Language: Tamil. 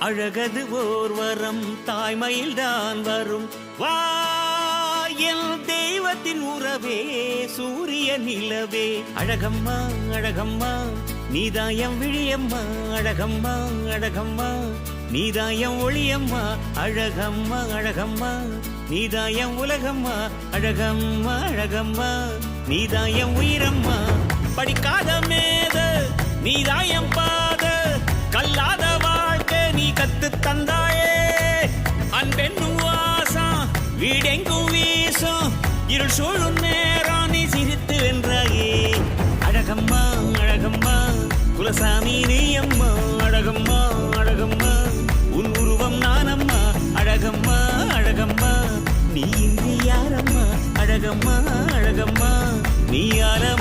அழகது ஓர் வரம் தாய்மையில் தான் வரும். வாயில் தெய்வத்தின் உறவே சூரிய நிலவே. அழகம்மா அழகம்மா நீதாயம் விழியம்மா. அழகம்மா அழகம்மா நீதாயம் ஒளியம்மா. அழகம்மா அழகம்மா நீதாயம் உலகம்மா. அழகம்மா அழகம்மா நீதாயம் உயிரம்மா. படிக்காத மேத நீதாயம் பா இருளிடெங்கும் வீசும். இருள் சூழும் நேரம் நீ சிரித்து வென்றாயே. அழகம்மா அழகம்மா குலசாமி நீ அம்மா. அழகம்மா அழகம்மா உன் உருவம் நானம்மா. அழகம்மா அழகம்மா நீ இன்றி யாரம்மா? அழகம்மா அழகம்மா நீ யாரம்மா